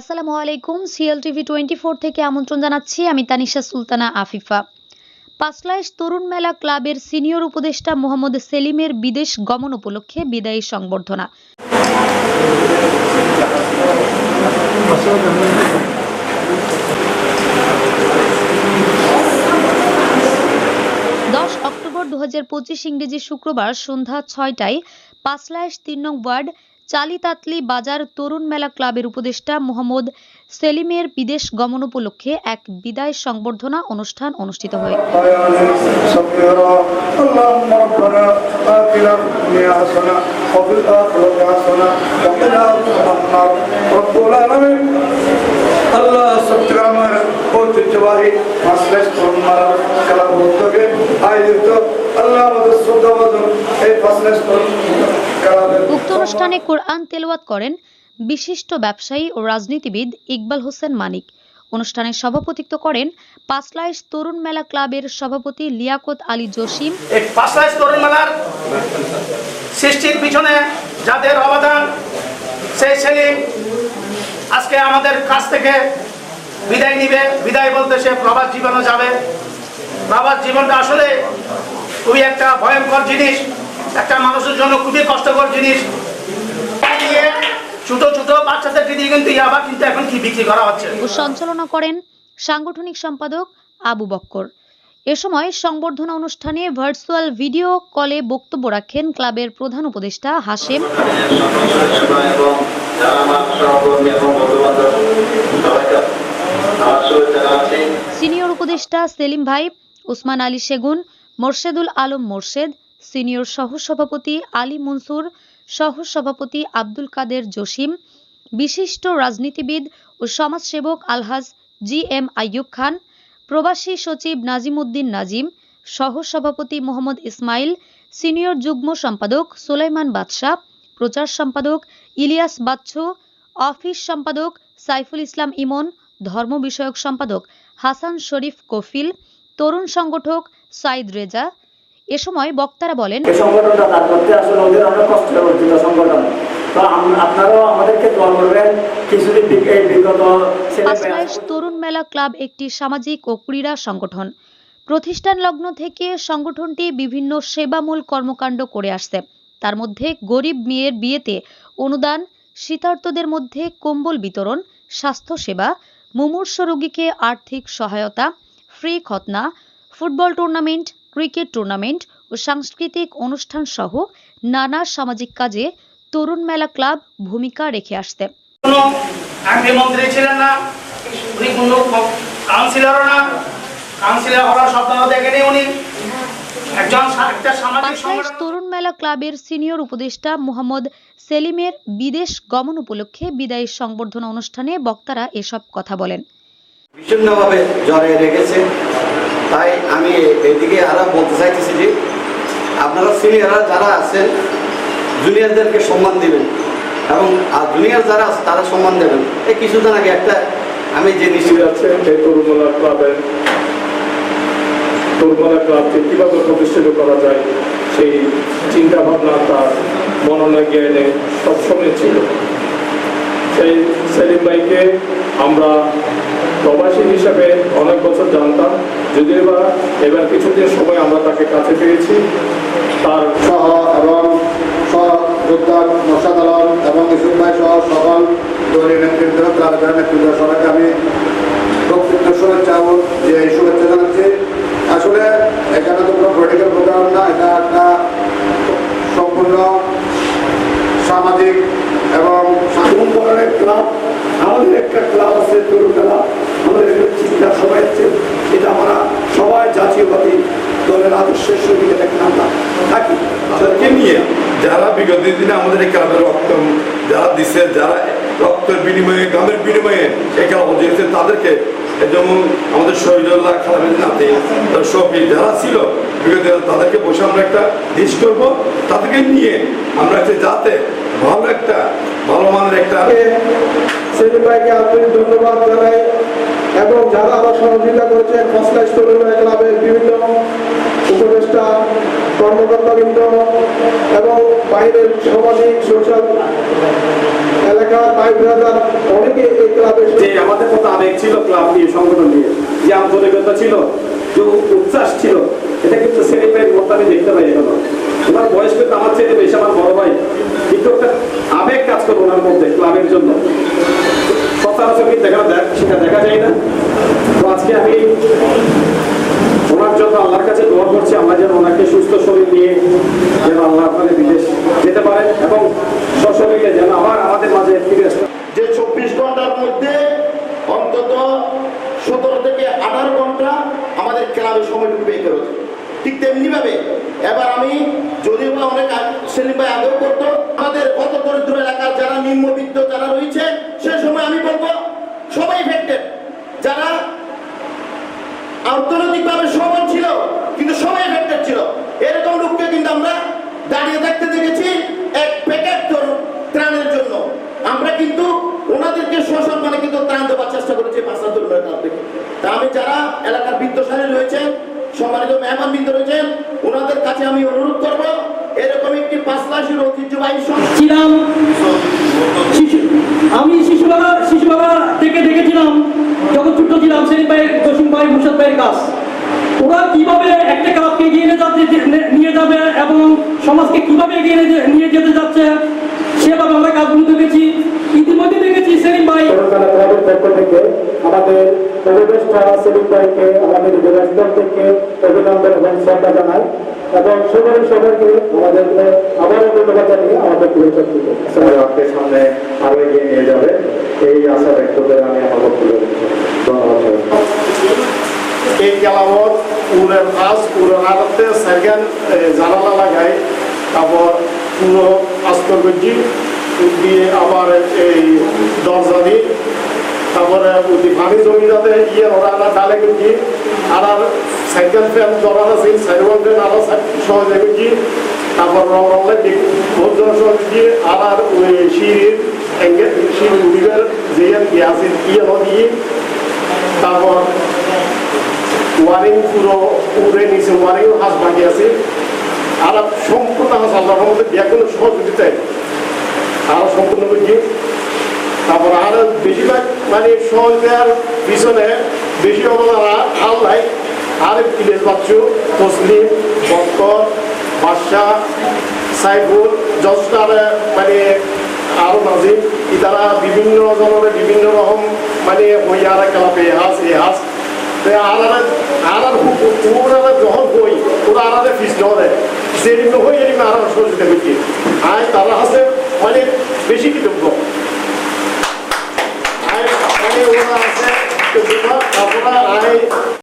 আসসালামু আলাইকুম CL TV twenty four থেকে আমন্ত্রণ জানাচ্ছি, আমি তানিশা সুলতানা আফিফা। পাঁচলাইশ তরুণ মেলা ক্লাবের সিনিয়র উপদেষ্টা মোহাম্মদ সেলিমের বিদেশ গমন উপলক্ষে বিদায়ী সংবর্ধনা। দশ অক্টোবর দু হাজার পঁচিশ ইংরেজি শুক্রবার সন্ধ্যা ছয়টায় পাঁচলাইশ তিন নং ওয়ার্ড চালিতাতলি বাজার তরুণ মেলা ক্লাবের উপদেষ্টা মোহাম্মদ সেলিমের বিদেশ গমন উপলক্ষে এক বিদায় সংবর্ধনা অনুষ্ঠান অনুষ্ঠিত হয় আল্লাহ এই অনুষ্ঠানে কোরআন তেলাওয়াত করেন বিশিষ্ট ব্যবসায়ী ও রাজনীতিবিদ ইকবাল হোসেন মানিক। অনুষ্ঠানে সভাপতিত্ব করেন পাঁচলাইশ তরুণ মেলা ক্লাবের সভাপতি লিয়াকত আলী জসিম। পাঁচলাইশ তরুণ মেলার সৃষ্টির পিছনে যাদের অবদান, সেই সেলিম আজকে আমাদের কাছ থেকে বিদায় নিবে। বিদায় বলতে সে প্রবাস জীবনে যাবে। প্রবাস জীবনটা আসলে খুবই একটা ভয়ঙ্কর জিনিস, একটা মানুষের জন্য খুবই কষ্টকর জিনিস। নিয়ে ছোট ছোট বাচ্চাদেরকে দিয়ে কিন্তু ইয়াবা কিন্তু এখন কি বিক্রি করা হচ্ছে। সঞ্চালনা করেন সাংগঠনিক সম্পাদক আবু বক্কর। এ সময় সংবর্ধনা অনুষ্ঠানে ভার্চুয়াল ভিডিও কলে বক্তব্য রাখেন ক্লাবের প্রধান উপদেষ্টা সিনিয়র উপদেষ্টা সেলিম ভাই ওসমান আলী সেগুন, মোর্শেদুল আলম মোর্শেদ, সিনিয়র সহসভাপতি আলী মনসুর সহসভাপতি আব্দুল কাদের জসিম, বিশিষ্ট রাজনীতিবিদ ও সমাজসেবক আলহাজ জি এম আইয়ুব খান, প্রবাসী সচিব নাজিমুদ্দিন নাজিম, সহসভাপতি মোহাম্মদ ইসমাইল, সিনিয়র যুগ্ম সম্পাদক সুলাইমান বাদশাহ, প্রচার সম্পাদক ইলিয়াস বাচ্চু, অফিস সম্পাদক সাইফুল ইসলাম ইমন, ধর্ম বিষয়ক সম্পাদক হাসান শরীফ কফিল, তরুণ সংগঠক সাইদ রেজা এ সময় বক্তারা বলেন সংগঠনটা তার করতে আসলে ওদের অনেক কষ্ট অর্জিত সংগঠন। তরুণ মেলা ক্লাব একটি সামাজিক ও ক্রীড়া সংগঠন। প্রতিষ্ঠান লগ্ন থেকে সংগঠনটি বিভিন্ন সেবামূল কর্মকাণ্ড করে আসছে। তার মধ্যে গরিব মেয়ের বিয়েতে অনুদান শীতার্তদের মধ্যে কম্বল বিতরণ স্বাস্থ্যসেবা মুমূর্ষ রোগীকে আর্থিক সহায়তা ফ্রি খতনা ফুটবল টুর্নামেন্ট ক্রিকেট টুর্নামেন্ট ও সাংস্কৃতিক অনুষ্ঠান সহ নানা সামাজিক কাজে তরুণ মেলা ক্লাব ভূমিকা রেখে আসতে। আগে মন্ত্রী ছিলেন না উনি কোনো কাউন্সিলরও না। কাউন্সিলর হওয়ার স্বপ্ন দেখেনি উনি। একজন সা- একটা সামাজিক পাঁচলাইশ সংগঠন তরুণ মেলা ক্লাবের সিনিয়র উপদেষ্টা মোহাম্মদ সেলিমের বিদেশ গমন উপলক্ষে বিদায়ী সংবর্ধনা অনুষ্ঠানে বক্তারা এসব কথা বলেন। ভীষণভাবে জ্বরে রেখেছে। তাই আমি এদিকে আরও বলতে চাইতেছি যে, আপনারা সিনিয়ররা যারা আছেন, জুনিয়রদেরকে সম্মান দিবেন। এবং, আর জুনিয়র যারা আছে, তারা সম্মান দেবেন। এই কিছুদিন আগে একটা, আমি যে নিশ্চিত আছে এই তরুণমালা ক্লাবের তরুণমালা ক্লাবকে কীভাবে প্রতিষ্ঠিত করা যায়, সেই চিন্তা ভাবনা তার মননে জ্ঞানে সবসময় ছিল। সেই সেলিম ভাইকে আমরা প্রবাসী হিসাবে অনেক বছর জানতাম, যদিও বা এবার কিছুদিন সময় আমরা তাকে কাছে পেয়েছি। তার সহ এবং সহযোদ্ধা মোর্শাদ আলম এবং ভাই সহ সকল দলীয় নেতৃত্ব সবাইকে আমি যে এই শুভেচ্ছা জানাচ্ছি। আসলে এখানে তো কোনো পলিটিক্যাল প্রোগ্রাম না, এটা একটা সম্পূর্ণ সামাজিক এবং কোন ধরনের ক্লাব আমাদের একটা ক্লাব আছে তরুণ ক্লাব আমাদের একটা চিন্তা সবাই আছে এটা আমরা সবাই জাতীয়বাদী দলের আদর্শের সঙ্গে এটা আমরা থাকি তাদেরকে নিয়ে দিনে আমাদের এই ক্লাবের রক্ত, যারা দিচ্ছে যারা রক্তের বিনিময়ে গ্রামের বিনিময়ে এই ক্লাব দিয়েছে তাদেরকে যেমন আমাদের শহীদুল্লাহ খালামেদ নাতে শফি যারা ছিল তাদেরকে বসে আমরা একটা লিস্ট করব, তাদেরকে নিয়ে আমরা একটা যাতে ভালো একটা, ভালো মানের একটা সেলিম ভাইকে আন্তরিক ধন্যবাদ জানাই। এবং যারা আরও সহযোগিতা করেছেন, ফসলা তরুণ ক্লাবের বিভিন্ন উপদেষ্টা কর্মকর্তাবৃন্দ এবং বাইরের সামাজিক সোশ্যাল আমার বেশি, আমার বড় ভাই। কিন্তু একটা আবেগ ওনার মধ্যে ক্লাবের জন্য। দেখা যায় না। তো আজকে আমি ওনার জন্য আল্লাহর কাছে দোয়া করছি আমরা যেন ওনাকে সুস্থ শরীর নিয়ে যেন আল্লাহ আপনাদের বিদেশ যেতে পারে এবং সশরীরে যেন আবার আমাদের মাঝে ফিরে আসতে পারে। যে চব্বিশ ঘণ্টার মধ্যে অন্তত সতেরো থেকে আঠারো ঘণ্টা আমাদের ক্লাবের সময়টুকু বের করে। ঠিক তেমনি ভাবে এবার আমি যদিও বা অনেক সেলিম ভাই আগেও করতো, আমাদের কত দরিদ্র এলাকার যারা নিম্নবিত্ত যারা রয়েছে, সে সময় আমি বলব, সবাই এফেক্টেড যারা অর্থনৈতিকভাবে সবল ছিল, কিন্তু সবাই এফেক্টেড ছিল। এরকম লোককে কিন্তু আমরা দাঁড়িয়ে থাকতে দেখেছি, এক প্যাকেট ত্রাণের জন্য। আমরা কিন্তু ওনাদেরকে সসম্মানে কিন্তু ত্রাণ দেওয়ার চেষ্টা করেছি তা আমি যারা এলাকার বৃদ্ধশালী রয়েছেন, সম্মানিত মেহমান বৃন্দ রয়েছেন, ওনাদের কাছে আমি অনুরোধ করব, এরকম একটি ঐতিহ্যবাহী ছিলাম আমি থেকে দেখেছিলাম যখন ছোট ছিলাম, সেলিম ভাই, জসিম ভাই ভাইয়ের কাজ ওরা কীভাবে একটা ক্লাবকে এগিয়ে নিয়ে যাবে এবং সমাজকে কীভাবে এগিয়ে নিয়ে যেতে যাচ্ছে, সেভাবে আমরা কাজগুলো দেখেছি। ইতিমধ্যে দেখেছি সেলিম ভাই। সরকার ক্লাবের পক্ষ থেকে আমাদের উপদেষ্টা সেলিম ভাইকে আমাদের জেলাস্তর থেকে অভিনন্দন এবং শ্রদ্ধা জানাই এবং সবাই সবাইকে আমাদেরকে আবারও ধন্যবাদ জানিয়ে আমাদের পরিচয় আপনাদের সামনে আরও এগিয়ে নিয়ে যাবে। এই আশা ব্যক্ত করে আমি আমার বক্তব্য ধন্যবাদ এই গেলামত? উড়ের কাজ পুরো আড়তে সেকেন্ড জানালা লাগাই তারপর পুরো আস্তর গঞ্জি দিয়ে আবার এই দরজা দিই তারপরে উদি পানি জমি যাতে ইয়ে ওরা না ডালে গঞ্জি আর আর সাইকেল ফ্যান জড়ান আছে সাইকেল ফ্যান আরও সহজে গঞ্জি তারপর রঙে ভোজন সহজ দিয়ে আর আর ওই সিঁড়ির এঙ্গে, সিঁড়ি উড়িবের যে গ্যাসের ইয়ে দিয়ে তারপর ওয়ারিং পুরো উড়ে নিচে ওয়ারিং হাঁস বাকি আছে। আর সম্পূর্ণ হাঁস আল্লাহর মধ্যে ব্যাগুলো সহযোগিতায় আরও সম্পূর্ণ বুঝি তারপর আর বেশিরভাগ মানে সহযোগিতার পিছনে বেশি অবদান আল্লাহ আর ইলেশ বাচ্চু, তসলিম, বক্কর, বাদশাহ, সাইফুল জস্টার মানে আরও নাজিম, ইতারা বিভিন্ন ধরনের বিভিন্ন রকম মানে হইয়ারা খেলাপে হাঁস, এ হাঁস। আলাদা আলাদা ওরা যখন হই, ওরা আলাদা ফিস ধরে যেদিন হই, এদিন আলাদা সহযোগিতা করছি তারা আছে মানে বেশি কৃতজ্ঞ মানে ওরা আছে আপনারা আয়।